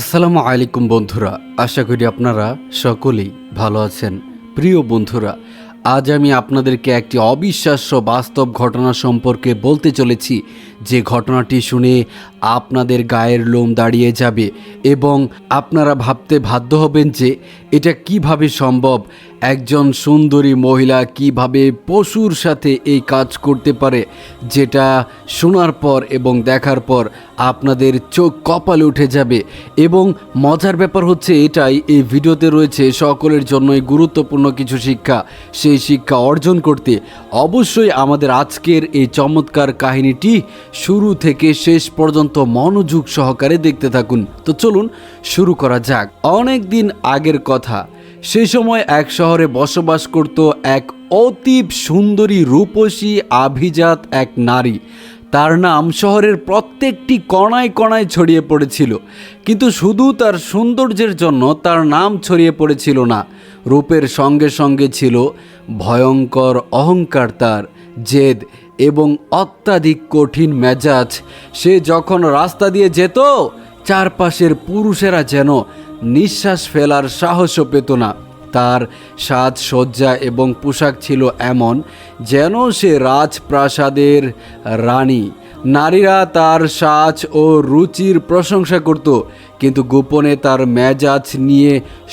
আসসালামু আলাইকুম বন্ধুরা, আশা করি আপনারা সকলেই ভালো আছেন। প্রিয় বন্ধুরা, আজ আমি আপনাদেরকে একটি অবিশ্বাস্য বাস্তব ঘটনা সম্পর্কে বলতে চলেছি। যে ঘটনাটি শুনে আপনাদের গায়ের লোম দাঁড়িয়ে যাবে এবং আপনারা ভাবতে বাধ্য হবেন যে এটা কীভাবে সম্ভব, একজন সুন্দরী মহিলা কীভাবে পশুর সাথে এই কাজ করতে পারে, যেটা শোনার পর এবং দেখার পর আপনাদের চোখ কপালে উঠে যাবে। এবং মজার ব্যাপার হচ্ছে এটাই, এই ভিডিওতে রয়েছে সকলের জন্যই গুরুত্বপূর্ণ কিছু শিক্ষা। সেই শিক্ষা অর্জন করতে অবশ্যই আমাদের আজকের এই চমৎকার কাহিনীটি শুরু থেকে শেষ পর্যন্ত মনোযোগ সহকারে দেখতে থাকুন। তো চলুন শুরু করা যাক। অনেক দিন আগের কথা। সেই সময় এক শহরে বসবাস করত এক অতীব সুন্দরী রূপসী আভিজাত এক নারী। তার নাম শহরের প্রত্যেকটি কণায় কণায় ছড়িয়ে পড়েছিল। কিন্তু শুধু তার সৌন্দর্যের জন্য তার নাম ছড়িয়ে পড়েছিল না। রূপের সঙ্গে সঙ্গে ছিল ভয়ঙ্কর অহংকার তার, জেদ এবং অত্যাধিক কঠিন মেজাজ। সে যখন রাস্তা দিয়ে যেত, চারপাশের পুরুষেরা যেন নিঃশ্বাস ফেলার সাহসও পেত না। তার সাজসজ্জা এবং পোশাক ছিল এমন যেন সে রাজপ্রাসাদের রানী। নারীরা তার সাজ ও রুচির প্রশংসা করত, কিন্তু গোপনে তার মেজাজ নিয়ে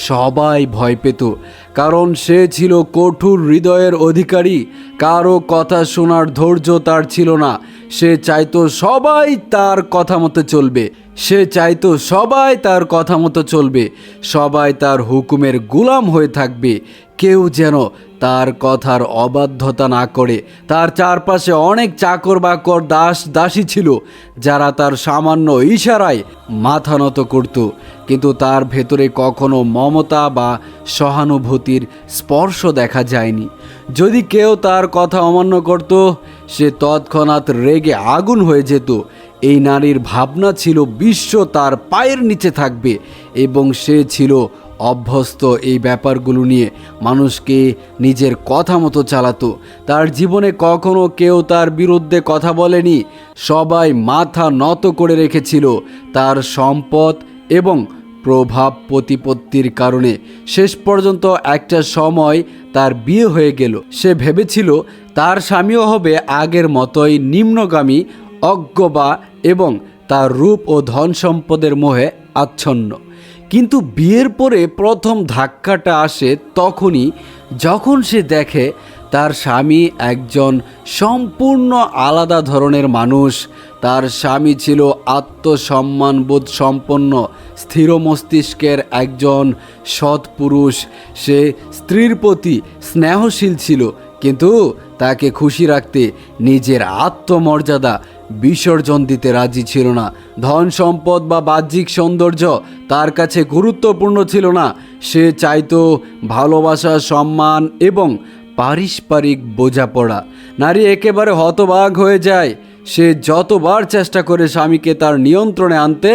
সবাই ভয় পেত। কারণ সে ছিল কঠোর হৃদয়ের অধিকারী। কারও কথা শোনার ধৈর্য তার ছিল না। সে চাইতো সবাই তার কথা মতো চলবে। সে চাইতো সবাই তার কথা মতো চলবে। সবাই তার হুকুমের গুলাম হয়ে থাকবে। কেউ যেন তার কথার অবাধ্যতা না করে। তার চারপাশে অনেক চাকর বাকর দাস, দাসী ছিল, যারা তার সামান্য ইশারায় মাথা নত করত। কিন্তু তার ভেতরে কখনো মমতা বা সহানুভূতির স্পর্শ দেখা যায়নি। যদি কেউ তার কথা অমান্য করত, সে তৎক্ষণাৎ রেগে আগুন হয়ে যেত। এই নারীর ভাবনা ছিল বিশ্ব তার পায়ের নিচে থাকবে এবং সে ছিল অভ্যস্ত এই ব্যাপারগুলো নিয়ে। মানুষকে নিজের কথা মতো চালাতো। তার জীবনে কখনো কেউ তার বিরুদ্ধে কথা বলেনি। সবাই মাথা নত করে রেখেছিল তার সম্পদ এবং প্রভাব প্রতিপত্তির কারণে শেষ পর্যন্ত একটা সময় তার বিয়ে হয়ে গেল। সে ভেবেছিল তার স্বামীও হবে আগের মতোই নিম্নগামী অজ্ঞবা এবং তার রূপ ও ধন সম্পদের মোহে আচ্ছন্ন। কিন্তু বিয়ের পরে প্রথম ধাক্কাটা আসে তখনই যখন সে দেখে তার স্বামী একজন সম্পূর্ণ আলাদা ধরনের মানুষ, তার স্বামী ছিল আত্মসম্মানবোধ সম্পন্ন স্থির মস্তিষ্কের একজন সৎ পুরুষ। সে স্ত্রীর প্রতি স্নেহশীল ছিল, কিন্তু তাকে খুশি রাখতে নিজের আত্মমর্যাদা বিসর্জন দিতে রাজি ছিল না। ধন সম্পদ বা বাহ্যিক সৌন্দর্য তার কাছে গুরুত্বপূর্ণ ছিল না। সে চাইতো ভালোবাসা, সম্মান এবং পারিস্পারিক বোঝাপড়া। নারী একেবারে হতবাগ হয়ে যায়। সে যতবার চেষ্টা করে স্বামীকে তার নিয়ন্ত্রণে আনতে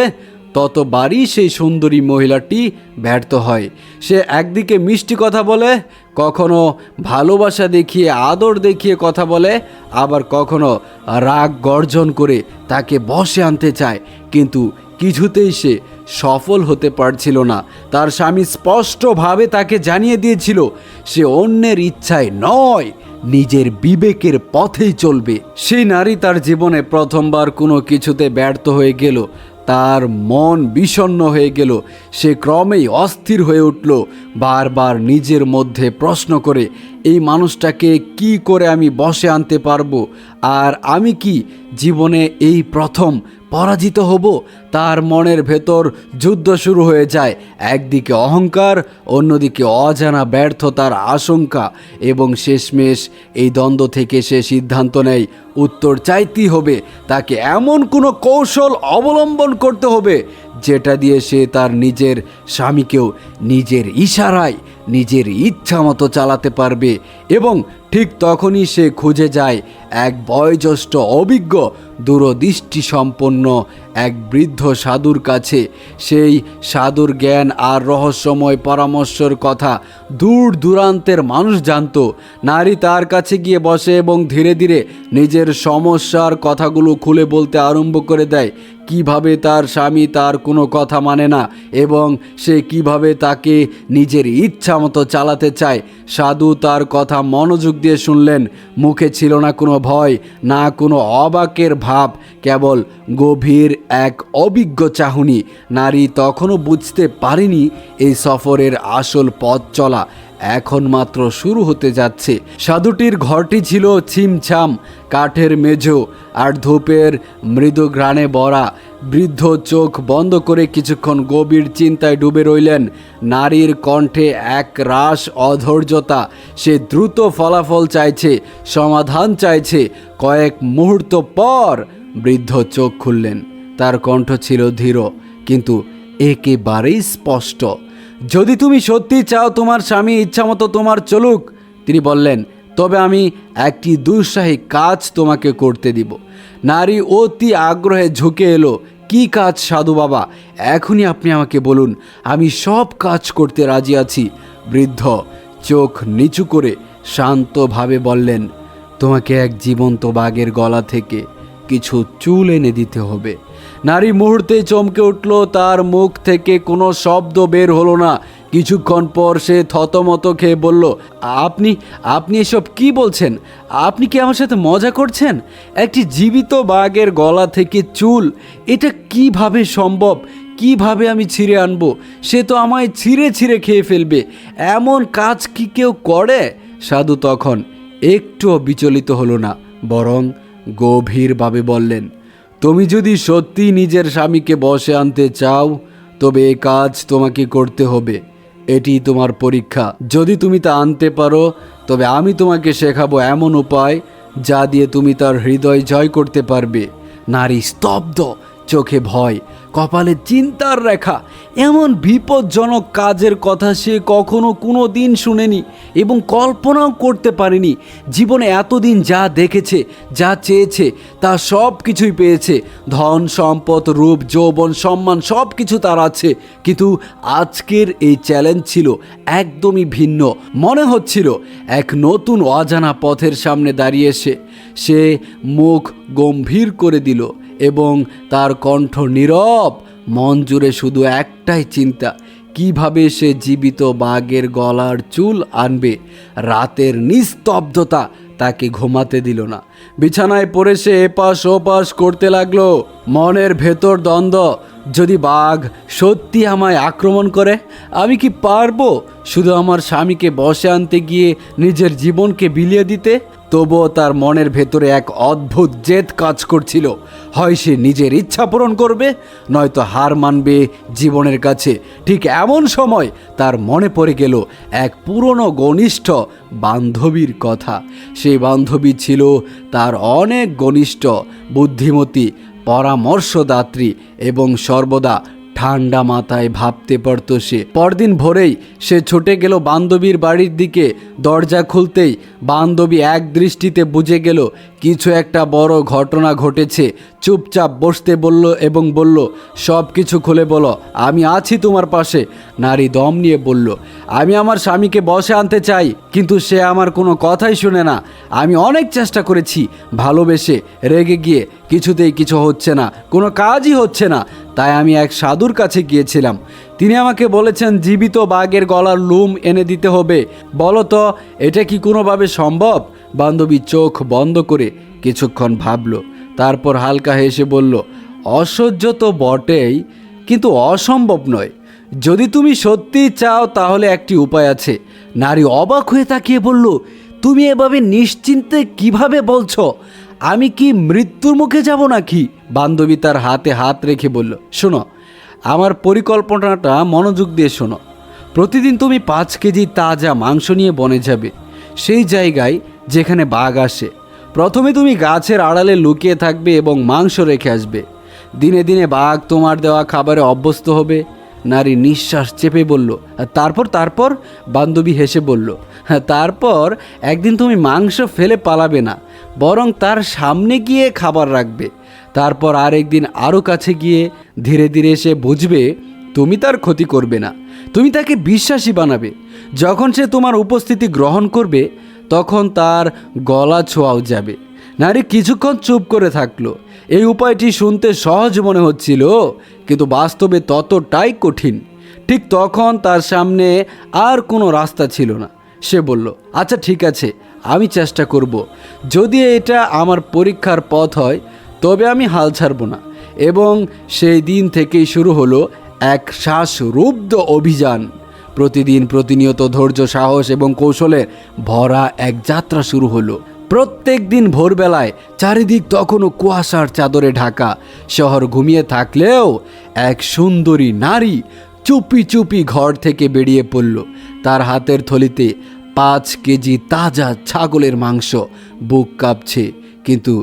ততবারই সেই সুন্দরী মহিলাটি ব্যর্থ হয়। সে একদিকে মিষ্টি কথা বলে, কখনো ভালোবাসা দেখিয়ে, আদর দেখিয়ে কথা বলে, আবার কখনো রাগ গর্জন করে তাকে বসে আনতে চায়। কিন্তু কিছুতেই সে সফল হতে পারছিল না। তার স্বামী স্পষ্টভাবে তাকে জানিয়ে দিয়েছিল, সে অন্যের ইচ্ছায় নয়, নিজের বিবেকের পথেই চলবে। সেই নারী তার জীবনে প্রথমবার কোনো কিছুতে ব্যর্থ হয়ে গেল। তার মন বিষণ্ন হয়ে গেল। সে ক্রমেই অস্থির হয়ে উঠল, বারবার নিজের মধ্যে প্রশ্ন করে, এই মানুষটাকে কি করে আমি বসে আনতে পারব? আর আমি কি জীবনে এই প্রথম পরাজিত হব? তার মনের ভেতর যুদ্ধ শুরু হয়ে যায়। একদিকে অহংকার, অন্যদিকে অজানা ব্যর্থতার আশঙ্কা এবং শেষমেশ এই দ্বন্দ্ব থেকে সে সিদ্ধান্ত নেয়, উত্তর চাইতেই হবে। তাকে এমন কোনো কৌশল অবলম্বন করতে হবে যেটা দিয়ে সে তার নিজের স্বামীকেও নিজের ইশারায়, নিজের ইচ্ছা মতো চালাতে পারবে এবং ঠিক তখনই সে খুঁজে যায় এক বয়োজ্যেষ্ঠ অভিজ্ঞ দূরদৃষ্টি সম্পন্ন এক বৃদ্ধ সাধুর কাছে। সেই সাধুর জ্ঞান আর রহস্যময় পরামর্শর কথা দূর দূরান্তের মানুষ জানতো। নারী তার কাছে গিয়ে বসে এবং ধীরে ধীরে নিজের সমস্যার কথাগুলো খুলে বলতে আরম্ভ করে দেয়। কীভাবে তার স্বামী তার কোনো কথা মানে না, এবং সে কীভাবে তাকে নিজের ইচ্ছা মতো চালাতে চায়, সাধু তার কথা মনোযোগ দিয়ে শুনলেন। মুখে ছিল না কোনো ভয়, না কোনো অবাকের ভাব, কেবল গভীর এক অভিজ্ঞ চাহনি। নারী তখনও বুঝতে পারেনি এই সফরের আসল পথ চলা। এখন মাত্র শুরু হতে যাচ্ছে। সাধুটির ঘরটি ছিল ছিমছাম, কাঠের মেঝো আর ধূপের মৃদু ঘ্রাণে ভরা। বৃদ্ধ চোখ বন্ধ করে কিছুক্ষণ গভীর চিন্তায় ডুবে রইলেন। নারীর কণ্ঠে এক রাস অধৈর্যতা। সে দ্রুত ফলাফল চাইছে, সমাধান চাইছে। কয়েক মুহূর্ত পর বৃদ্ধ চোখ খুললেন। তার কণ্ঠ ছিল ধীর, কিন্তু একেবারেই স্পষ্ট। যদি তুমি সত্যি চাও তোমার স্বামী ইচ্ছামতো তোমার চলুক, তিনি বললেন, তবে আমি একটি দুঃসাহী কাজ তোমাকে করতে দিব। নারী অতি আগ্রহে ঝুঁকে এলো, কি কাজ সাধু বাবা? এখনই আপনি আমাকে বলুন, আমি সব কাজ করতে রাজি আছি। বৃদ্ধ চোখ নিচু করে শান্তভাবে বললেন, তোমাকে এক জীবন্ত বাঘের গলা থেকে কিছু চুল এনে দিতে হবে। নারী মুহূর্তে চমকে উঠল, তার মুখ থেকে কোনো শব্দ বের হলো না। কিছুক্ষণ পর সে থতমত খেয়ে বলল, আপনি আপনি এসব কি বলছেন? আপনি কি আমার সাথে মজা করছেন? একটি জীবিত বাঘের গলা থেকে চুল, এটা কীভাবে সম্ভব? কীভাবে আমি ছিঁড়ে আনব? সে তো আমায় ছিঁড়ে ছিঁড়ে খেয়ে ফেলবে। এমন কাজ কি কেউ করে? সাধু তখন একটুও বিচলিত হলো না, বরং গভীরভাবে বললেন তুমি যদি সত্যি নিজের স্বামীকে বসে আনতে চাও, তবে এ কাজ তোমাকে করতে হবে। এটি তোমার পরীক্ষা। যদি তুমি তা আনতে পারো, তবে আমি তোমাকে শেখাবো এমন উপায় যা দিয়ে তুমি তার হৃদয় জয় করতে পারবে। নারী স্তব্ধ, চোখে ভয়। কপালে চিন্তার রেখা। এমন বিপজ্জনক কাজের কথা সে কখনো কোনো দিন শুনেনি এবং কল্পনাও করতে পারেনি। জীবনে এতদিন যা দেখেছে, যা চেয়েছে, তা সব কিছুই পেয়েছে। ধন, সম্পদ, রূপ, যৌবন, সম্মান সব কিছু তার আছে। কিন্তু আজকের এই চ্যালেঞ্জ ছিল একদমই ভিন্ন। মনে হচ্ছিল এক নতুন অজানা পথের সামনে দাঁড়িয়ে সে সে মুখ গম্ভীর করে দিল। এবং তার কণ্ঠ নীরব, মন জুড়ে শুধু একটাই চিন্তা, কীভাবে সে জীবিত বাঘের গলার চুল আনবে? রাতের নিস্তব্ধতা তাকে ঘুমাতে দিল না। বিছানায় পড়ে সে এপাশ ওপাশ করতে লাগল। মনের ভেতর দ্বন্দ্ব, যদি বাঘ সত্যি আমায় আক্রমণ করে, আমি কি পারব শুধু আমার স্বামীকে বসে আনতে গিয়ে নিজের জীবনকে বিলিয়ে দিতে? তবুও তার মনের ভেতরে এক অদ্ভুত জেদ কাজ করছিল। হয় সে নিজের ইচ্ছা পূরণ করবে, নয়তো হার মানবে জীবনের কাছে। ঠিক এমন সময় তার মনে পড়ে গেল এক পুরনো ঘনিষ্ঠ বান্ধবীর কথা। সেই বান্ধবী ছিল তার অনেক ঘনিষ্ঠ, বুদ্ধিমতী, পরামর্শদাত্রী এবং সর্বদা ঠান্ডা মাথায় ভাবতে পারত সে। পরদিন ভোরেই সে ছুটে গেল বান্ধবীর বাড়ির দিকে। দরজা খুলতেই বান্ধবী এক দৃষ্টিতে বুঝে গেল, কিছু একটা বড় ঘটনা ঘটেছে। চুপচাপ বসতে বলল এবং বলল, সব কিছু খুলে বলো, আমি আছি তোমার পাশে। নারী দম নিয়ে বলল, আমি আমার স্বামীকে বসে আনতে চাই, কিন্তু সে আমার কোনো কথাই শুনে না। আমি অনেক চেষ্টা করেছি ভালোবেসে রেগে গিয়ে কিছুতেই কিছু হচ্ছে না, কোনো কাজই হচ্ছে না। তাই আমি এক সাধুর কাছে গিয়েছিলাম। তিনি আমাকে বলেছেন, জীবিত বাঘের গলার লুম এনে দিতে হবে। বলো তো, এটা কি কোনোভাবে সম্ভব? বান্ধবী চোখ বন্ধ করে কিছুক্ষণ ভাবলো। তারপর হালকা হেসে বলল, অসহ্য তো বটেই, কিন্তু অসম্ভব নয়। যদি তুমি সত্যিই চাও, তাহলে একটি উপায় আছে। নারী অবাক হয়ে তাকিয়ে বলল, তুমি এভাবে নিশ্চিন্তে কীভাবে বলছো? আমি কি মৃত্যুর মুখে যাব নাকি? বান্ধবী তার হাতে হাত রেখে বলল, শোনো, আমার পরিকল্পনাটা মনোযোগ দিয়ে শোনো। প্রতিদিন তুমি পাঁচ কেজি তাজা মাংস নিয়ে বনে যাবে, সেই জায়গায় যেখানে বাঘ আসে। প্রথমে তুমি গাছের আড়ালে লুকিয়ে থাকবে এবং মাংস রেখে আসবে। দিনে দিনে বাঘ তোমার দেওয়া খাবারে অভ্যস্ত হবে। নারী নিঃশ্বাস চেপে বলল "আর তারপর তারপর? বান্ধবী হেসে বলল "হ্যাঁ তারপর একদিন তুমি মাংস ফেলে পালাবে না। বরং তার সামনে গিয়ে খাবার রাখবে। তারপর আরেকদিন আরও কাছে গিয়ে ধীরে ধীরে সে বুঝবে, তুমি তার ক্ষতি করবে না, তুমি তাকে বিশ্বাসী বানাবে। যখন সে তোমার উপস্থিতি গ্রহণ করবে, তখন তার গলা ছোঁয়াও যাবে। নারী কিছুক্ষণ চুপ করে থাকল। এই উপায়টি শুনতে সহজ মনে হচ্ছিল, কিন্তু বাস্তবে ততটাই কঠিন। ঠিক তখন তার সামনে আর কোনো রাস্তা ছিল না। সে বলল আচ্ছা ঠিক আছে, আমি চেষ্টা করব। যদি এটা আমার পরীক্ষার পথ হয়, তবে আমি হাল ছাড়ব না। এবং সেই দিন থেকেই শুরু হলো এক শ্বাসরুব্ধ অভিযান। প্রতিদিন প্রতিনিয়ত ধৈর্য, সাহস এবং কৌশলের ভরা এক যাত্রা শুরু হলো। প্রত্যেক দিন ভোরবেলায় চারিদিক তখনও কুয়াশার চাদরে ঢাকা। শহর ঘুমিয়ে থাকলেও এক সুন্দরী নারী চুপি চুপি ঘর থেকে বেরিয়ে পড়ল। তার হাতের থলিতে পাঁচ কেজি তাজা ছাগলের মাংস বুক কাঁপছে, কিন্তু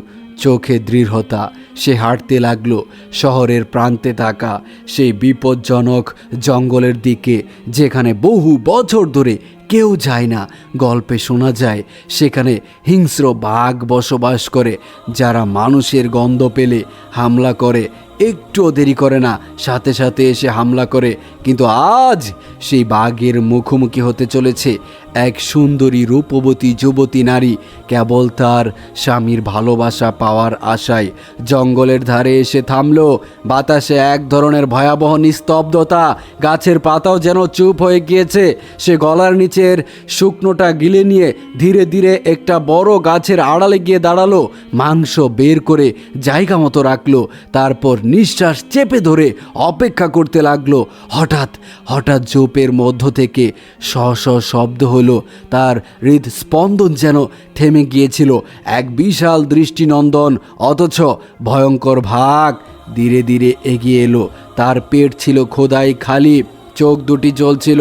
চোখে দৃঢ়তা, সে হাঁটতে লাগল, শহরের প্রান্তে থাকা সেই বিপজ্জনক জঙ্গলের দিকে, যেখানে বহু বছর ধরে কেউ যায় না। গল্পে শোনা যায়, সেখানে হিংস্র বাঘ বসবাস করে, যারা মানুষের গন্ধ পেলে হামলা করে। একটুও দেরি করে না, সাথে সাথে এসে হামলা করে, কিন্তু আজ সেই বাঘের মুখোমুখি হতে চলেছে। এক সুন্দরী রূপবতী যুবতী নারী কেবল তার স্বামীর ভালোবাসা পাওয়ার আশায় জঙ্গলের ধারে এসে থামলো। বাতাসে এক ধরনের ভয়াবহ নিস্তব্ধতা, গাছের পাতাও যেন চুপ হয়ে গিয়েছে। সে গলার নিচের শুকনোটা গিলে নিয়ে ধীরে ধীরে একটা বড় গাছের আড়ালে গিয়ে দাঁড়াল। মাংস বের করে জায়গা মতো রাখল। তারপর নিঃশ্বাস চেপে ধরে অপেক্ষা করতে লাগল। হঠাৎ হঠাৎ জোপের মধ্য থেকে স শব্দ হলো তার হৃদস্পন্দন যেন থেমে গিয়েছিল। এক বিশাল দৃষ্টিনন্দন, অথচ ভয়ঙ্কর ভাগ ধীরে ধীরে এগিয়ে এলো। তার পেট ছিল খোদাই খালি, চোখ দুটি জ্বলছিল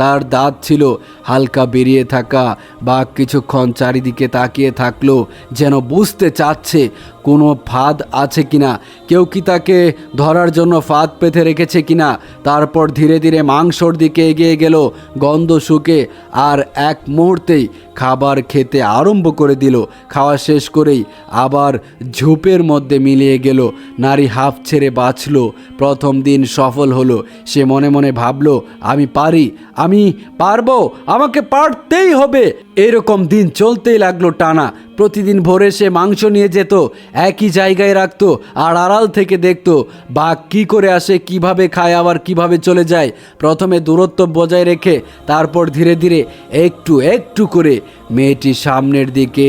তার দাঁত ছিল হালকা বেরিয়ে থাকা। বাঘ কিছুক্ষণ চারিদিকে তাকিয়ে থাকল যেন বুঝতে চাচ্ছে কোনো ফাঁদ আছে কিনা। কেউ কি তাকে ধরার জন্য ফাঁদ পেতে রেখেছে কিনা? তারপর ধীরে ধীরে মাংসর দিকে এগিয়ে গেল গন্ধ শুকে আর এক মুহূর্তেই খাবার খেতে আরম্ভ করে দিল। খাওয়া শেষ করেই আবার ঝোপের মধ্যে মিলিয়ে গেল। নারী হাফ ছেড়ে বাঁচল। প্রথম দিন সফল হলো। সে মনে মনে ভাবলো, আমি পারি, আমি পারব আমাকে পারতেই হবে। এরকম দিন চলতেই লাগল টানা। প্রতিদিন ভোরে সে মাংস নিয়ে যেত, একই জায়গায় রাখতো আর আড়াল থেকে দেখতো বাঘ কী করে আসে, কীভাবে খায়, আবার কীভাবে চলে যায়। প্রথমে দূরত্ব বজায় রেখে, তারপর ধীরে ধীরে একটু একটু করে মেয়েটি সামনের দিকে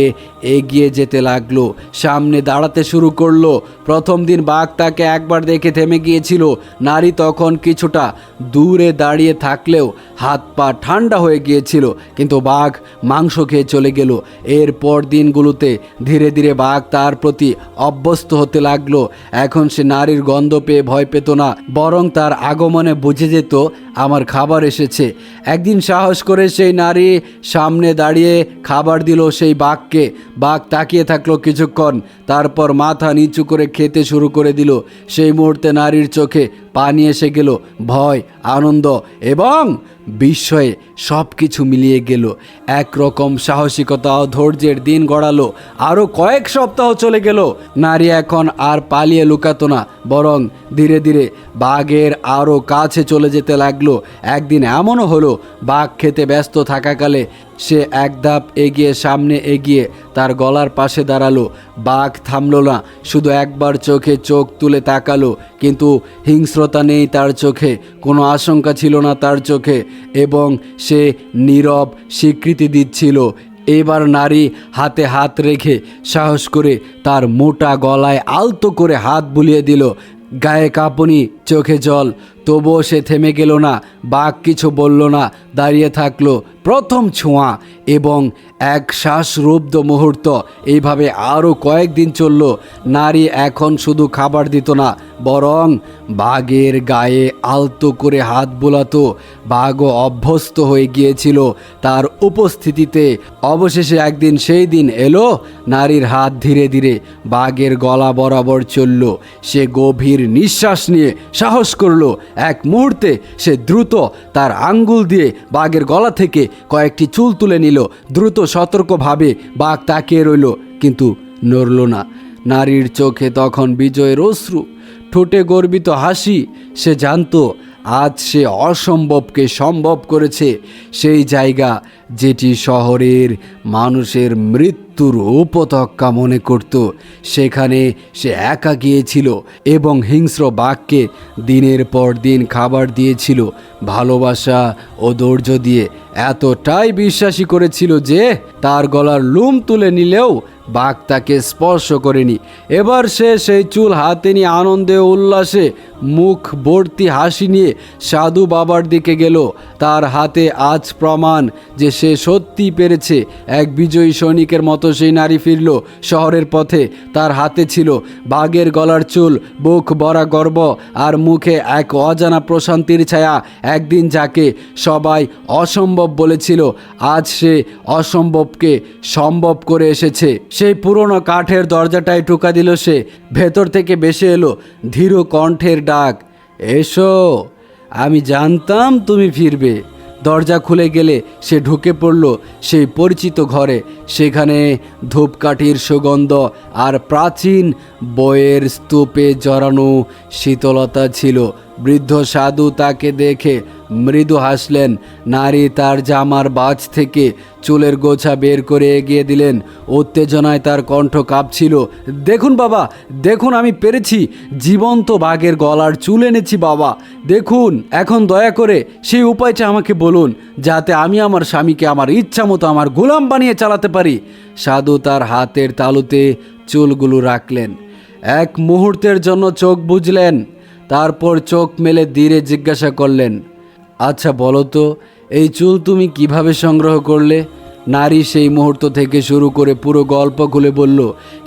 এগিয়ে যেতে লাগল, সামনে দাঁড়াতে শুরু করল। প্রথম দিন বাঘ তাকে একবার দেখে থেমে গিয়েছিল। নারী তখন কিছুটা দূরে দাঁড়িয়ে থাকলেও হাত পা ঠান্ডা হয়ে গিয়েছিল, কিন্তু বাঘ মাংস খেয়ে চলে গেল। এরপর দিনগুলোতে ধীরে ধীরে বাঘ তার প্রতি অভ্যস্ত হতে লাগল। এখন সে নারীর গন্ধ পেয়ে ভয় পেত না, বরং তার আগমনে বুঝে যেত, আমার খাবার এসেছে। একদিন সাহস করে সেই নারী সামনে দাঁড়িয়ে খাবার দিল সেই বাঘকে। বাঘ তাকিয়ে থাকল কিছুক্ষণ, তারপর মাথা নিচু করে খেতে শুরু করে দিল। সেই মুহূর্তে নারীর চোখে পানি এসে গেল, ভয়, আনন্দ এবং বিস্ময়ে সব কিছু মিলিয়ে গেল। একরকম সাহসিকতা ও ধৈর্যের দিন গড়ালো। আরও কয়েক সপ্তাহ চলে গেল। নারী এখন আর পালিয়ে লুকাতো না, বরং ধীরে ধীরে বাঘের আরও কাছে চলে যেতে লাগল। একদিন এমনও হলো, বাঘ খেতে ব্যস্ত থাকাকালে সে এক ধাপ এগিয়ে সামনে এগিয়ে তার গলার পাশে দাঁড়াল। বাঘ থামল না, শুধু একবার চোখে চোখ তুলে তাকালো, কিন্তু হিংস্রতা নেই তার চোখে, কোনো আশঙ্কা ছিল না তার চোখে, এবং সে নীরব স্বীকৃতি দিচ্ছিল। এবার নারী হাতে হাত রেখে সাহস করে তার মোটা গলায় আলতো করে হাত বুলিয়ে দিল। গায়ে কাঁপুনি চোখে জল। তবুও সে থেমে গেল না, বাঘ কিছু বলল না, দাঁড়িয়ে থাকল প্রথম ছোঁয়া এবং এক শ্বাসরুব্ধ মুহূর্ত। এইভাবে আরও কয়েকদিন চলল, নারী এখন শুধু খাবার দিত না, বরং বাঘের গায়ে আলতো করে হাত বোলাতো। বাঘও অভ্যস্ত হয়ে গিয়েছিল তার উপস্থিতিতে। অবশেষে একদিন সেই দিন এলো, নারীর হাত ধীরে ধীরে বাঘের গলা বরাবর চলল। সে গভীর নিঃশ্বাস নিয়ে সাহস করল। এক মুহূর্তে সে দ্রুত তার আঙ্গুল দিয়ে বাঘের গলা থেকে কয়েকটি চুল তুলে নিল। দ্রুত সতর্কভাবে বাঘ তাকিয়ে রইল, কিন্তু নড়ল না। নারীর চোখে তখন বিজয়ের অশ্রু, ঠোঁটে গর্বিত হাসি। সে জানতো, আজ সে অসম্ভবকে সম্ভব করেছে। সেই জায়গা যেটি শহরের মানুষের মৃত্যু। মৃত্যুর উপত্যকা মনে করত। সেখানে সে একা গিয়েছিল এবং হিংস্র বাঘকে দিনের পর দিন খাবার দিয়েছিল। ভালোবাসা ও ধৈর্য দিয়ে এতটাই বিশ্বাসী করেছিল যে তার গলার লুম তুলে নিলেও বাঘ তাকে স্পর্শ করেনি। এবার সে সেই চুল হাতে নিয়ে আনন্দে উল্লাসে মুখ ভর্তি হাসি নিয়ে সাধু বাবার দিকে গেল। তার হাতে আজ প্রমাণ যে সে সত্যি পেরেছে। এক বিজয়ী সৈনিকের মতো সেই নারী ফিরল শহরের পথে। তার হাতে ছিল বাঘের গলার চুল, বুক ভরা গর্ব আর মুখে এক অজানা প্রশান্তির ছায়া। একদিন যাকে সবাই অসম্ভব বলেছিল, আজ সে অসম্ভবকে সম্ভব করে এসেছে। সেই পুরনো কাঠের দরজাটায় টোকা দিল সে। ভেতর থেকে বেসে এলো ধীর কণ্ঠের ডাক, এসো, আমি জানতাম তুমি ফিরবে। দরজা খুলে গেলে সে ঢুকে পড়ল সেই পরিচিত ঘরে। সেখানে ধূপকাঠির সুগন্ধ আর প্রাচীন বইয়ের স্তূপে জড়ানো শীতলতা ছিল। বৃদ্ধ সাধু তাকে দেখে মৃদু হাসলেন। নারী তার জামার বাজ থেকে চুলের গোছা বের করে এগিয়ে দিলেন। উত্তেজনায় তার কণ্ঠ কাঁপছিল। দেখুন বাবা, দেখুন, আমি পেরেছি। জীবন্ত বাঘের গলার চুল এনেছি বাবা। দেখুন, এখন দয়া করে সেই উপায়টা আমাকে বলুন, যাতে আমি আমার স্বামীকে আমার ইচ্ছা মতো আমার গোলাম বানিয়ে চালাতে পারি। সাধু তার হাতের তালুতে চুলগুলো রাখলেন। এক মুহূর্তের জন্য চোখ বুঝলেন তারপর চোখ মেলে ধীরে জিজ্ঞাসা করলেন আচ্ছা বলো তো, এই চুল তুমি কীভাবে সংগ্রহ করলে? নারী সেই মুহূর্ত থেকে শুরু করে পুরো গল্প খুলে বলল,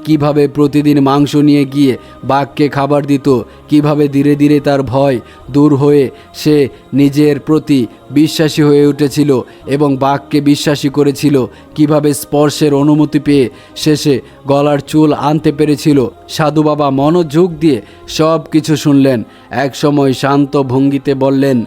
কীভাবে প্রতিদিন মাংস নিয়ে গিয়ে বাঘকে খাবার দিত, কীভাবে ধীরে ধীরে তার ভয় দূর হয়ে সে নিজের প্রতি বিশ্বাসী হয়ে উঠেছিল এবং বাঘকে বিশ্বাসী করেছিল, কীভাবে স্পর্শের অনুমতি পেয়ে শেষে গলার চুল আনতে পেরেছিল। সাধু বাবা মনোযোগ দিয়ে সব কিছু শুনলেন। একসময় শান্ত ভঙ্গিতে বললেন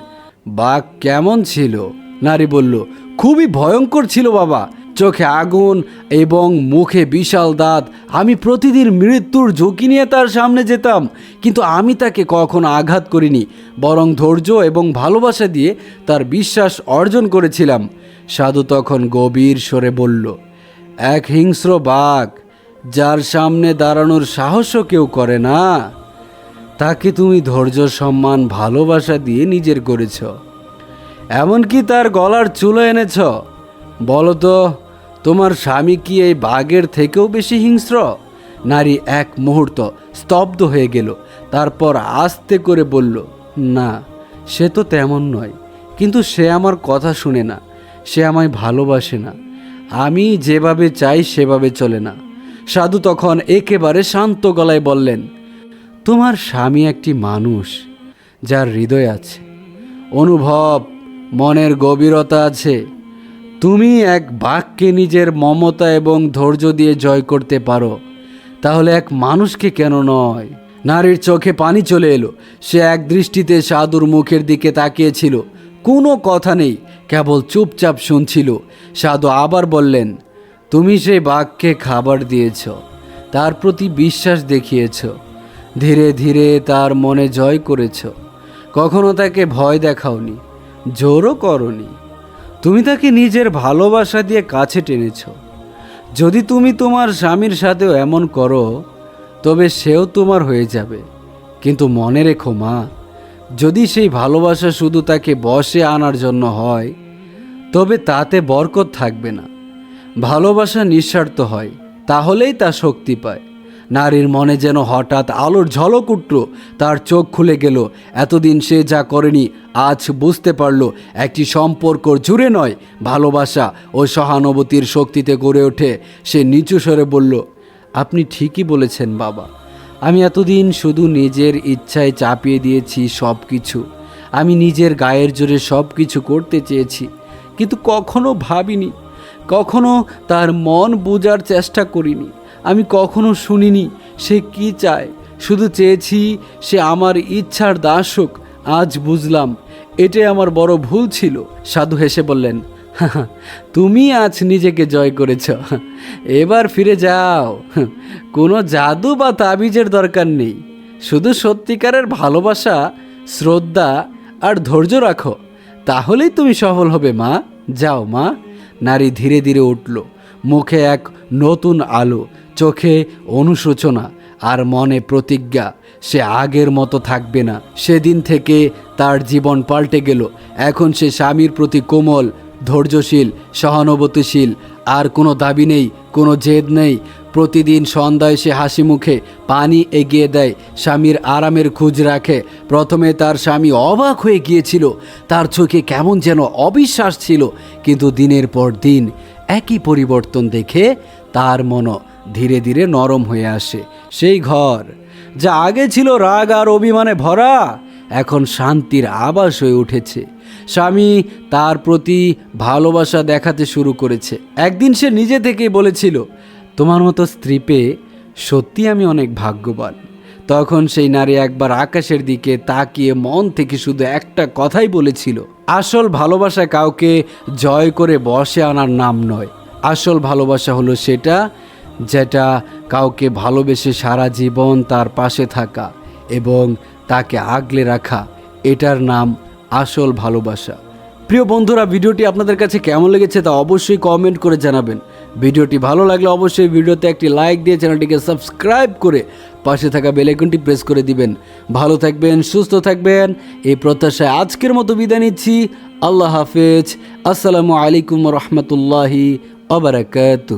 বাঘ কেমন ছিল? নারী বলল, খুবই ভয়ঙ্কর ছিল বাবা। চোখে আগুন এবং মুখে বিশাল দাঁত। আমি প্রতিদিন মৃত্যুর ঝুঁকি নিয়ে তার সামনে যেতাম, কিন্তু আমি তাকে কখনো আঘাত করিনি। বরং ধৈর্য এবং ভালোবাসা দিয়ে তার বিশ্বাস অর্জন করেছিলাম। সাধু তখন গভীর স্বরে বলল, এক হিংস্র বাঘ, যার সামনে দাঁড়ানোর সাহসও কেউ করে না। তাকে তুমি ধৈর্য, সম্মান, ভালোবাসা দিয়ে নিজের করেছ। এমনকি তার গলার চুলো এনেছ। বলো তো, তোমার স্বামী কি এই বাঘের থেকেও বেশি হিংস্র? নারী এক মুহূর্ত স্তব্ধ হয়ে গেল, তারপর আস্তে করে বলল, না, সে তো তেমন নয়। কিন্তু সে আমার কথা শুনে না, সে আমায় ভালোবাসে না। আমি যেভাবে চাই সেভাবে চলে না। সাধু তখন একেবারে শান্ত গলায় বললেন তোমার স্বামী একটি মানুষ যার হৃদয় আছে, অনুভব, মনের গভীরতা আছে। তুমি এক বাঘকে নিজের মমতা এবং ধৈর্য দিয়ে জয় করতে পারো। তাহলে এক মানুষকে কেন নয়? নারীর চোখে পানি চলে এলো। সে এক দৃষ্টিতে সাধুর মুখের দিকে তাকিয়েছিল। কোনো কথা নেই, কেবল চুপচাপ শুনছিল। সাধু আবার বললেন, তুমি সেই বাঘকে খাবার দিয়েছ, তার প্রতি বিশ্বাস দেখিয়েছ। ধীরে ধীরে তার মনে জয় করেছ। কখনো তাকে ভয় দেখাওনি, জোরও করনি। তুমি তাকে নিজের ভালোবাসা দিয়ে কাছে টেনেছ। যদি তুমি তোমার স্বামীর সাথেও এমন করো, তবে সেও তোমার হয়ে যাবে। কিন্তু মনে রেখো মা, যদি সেই ভালোবাসা শুধু তাকে বসে আনার জন্য হয়, তবে তাতে বরকত থাকবে না। ভালোবাসা নিঃস্বার্থ হয়, তাহলেই তা শক্তি পায়। নারীর মনে যেন হঠাৎ আলোর ঝলক উঠল, তার চোখ খুলে গেল। এতদিন সে যা করেনি, আজ বুঝতে পারল, একটি সম্পর্ক জুড়ে নয়, ভালোবাসা ও সহানুভূতির শক্তিতে গড়ে ওঠে। সে নিচু স্বরে বলল, আপনি ঠিকই বলেছেন, বাবা। আমি এতদিন শুধু নিজের ইচ্ছায় চাপিয়ে দিয়েছি সব কিছু আমি নিজের গায়ের জোরে সব কিছু করতে চেয়েছি, কিন্তু কখনো ভাবিনি, কখনো তার মন বোঝার চেষ্টা করিনি। আমি কখনো শুনিনি, সে কি চায়? শুধু চেয়েছি সে আমার ইচ্ছার দাস হোক আজ বুঝলাম। এটাই আমার বড় ভুল ছিল, সাধু হেসে বললেন। তুমি আজ নিজেকে জয় করেছ। এবার ফিরে যাও। কোনো জাদু বা তাবিজের দরকার নেই। শুধু সত্যিকারের ভালোবাসা, শ্রদ্ধা আর ধৈর্য রাখো। তাহলেই তুমি সফল হবে, মা। যাও, মা। নারী ধীরে ধীরে উঠল। মুখে এক নতুন আলো। চোখে অনুশোচনা আর মনে প্রতিজ্ঞা। সে আগের মতো থাকবে না। সেদিন থেকে তার জীবন পাল্টে গেল। এখন সে স্বামীর প্রতি কোমল, ধৈর্যশীল, সহানুভূতিশীল, আর কোনো দাবি নেই, কোনো জেদ নেই। প্রতিদিন সন্ধ্যায় সে হাসি মুখে পানি এগিয়ে দেয়, স্বামীর আরামের খোঁজ রাখে। প্রথমে তার স্বামী অবাক হয়ে গিয়েছিল, তার চোখে কেমন যেন অবিশ্বাস ছিল। কিন্তু দিনের পর দিন একই পরিবর্তন দেখে তার মন ধীরে ধীরে নরম হয়ে আসে। সেই ঘর, যা আগে ছিল রাগ আর অভিমানে ভরা, এখন শান্তির আবাস হয়ে উঠেছে। স্বামী তার প্রতি ভালোবাসা দেখাতে শুরু করেছে। একদিন সে নিজে থেকেই বলেছিল, তোমার মতো স্ত্রী পেয়ে সত্যি আমি অনেক ভাগ্যবান। তখন সেই নারী একবার আকাশের দিকে তাকিয়ে মন থেকে শুধু একটা কথাই বলেছিল, আসল ভালোবাসা কাউকে জয় করে বসে আনার নাম নয়। আসল ভালোবাসা হলো সেটা যেটা কাউকে ভালোবেসে সারা জীবন তার পাশে থাকা এবং তাকে আগলে রাখা, এটার নাম আসল ভালোবাসা। প্রিয় বন্ধুরা, ভিডিওটি আপনাদের কাছে কেমন লেগেছে তা অবশ্যই কমেন্ট করে জানাবেন। ভিডিওটি ভালো লাগলে অবশ্যই ভিডিওতে একটি লাইক দিয়ে চ্যানেলটিকে সাবস্ক্রাইব করে পাশে থাকা বেলাইকনটি প্রেস করে দিবেন। ভালো থাকবেন, সুস্থ থাকবেন। এই প্রত্যাশায় আজকের মতো বিদায় নিচ্ছি। আল্লাহ হাফেজ। আসসালামু আলাইকুম রহমতুল্লাহি আবরাকাতু